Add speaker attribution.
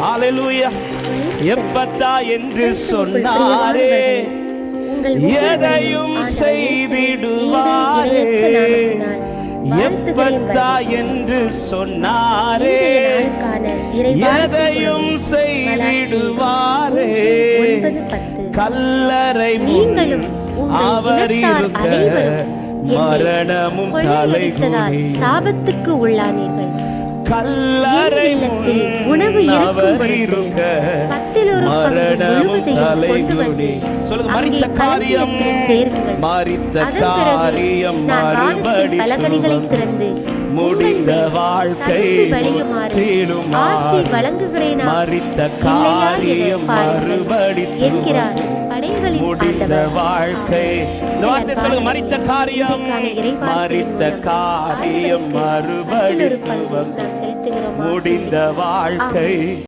Speaker 1: ஹalleluya. எப்பத்தா என்று சொன்னாரே. எதையும் செய்திடுவாரே. எப்பத்தா என்று சொன்னாரே. எதையும் செய்திடுவாரே. கல்லறை
Speaker 2: நீங்களும்
Speaker 1: அவர் இருக்க மரணமும் தலைகுனி
Speaker 2: சாபத்துக்கு உள்ளானீர்கள்.
Speaker 1: கல்லறை
Speaker 2: உணவு
Speaker 1: இருக்க மரணமும் தலைகுனி சொல்லுங்க மறித்த காரியம். மறித்த காரியம் மறுபடி முடிந்த வாழ்க்கை முற்றிலுமாறு
Speaker 2: ஆசி வழங்குகிறேனா?
Speaker 1: மறித்த காரியம் மறுபடி
Speaker 2: என்கிறார்
Speaker 1: முடிந்த. வாழ்க்கை. வார்த்தை சொல்லுங்க மறித்த காரியம் மறித்த
Speaker 2: மூலம்
Speaker 1: காரியம் மறுபடி முடிந்த வாழ்க்கை.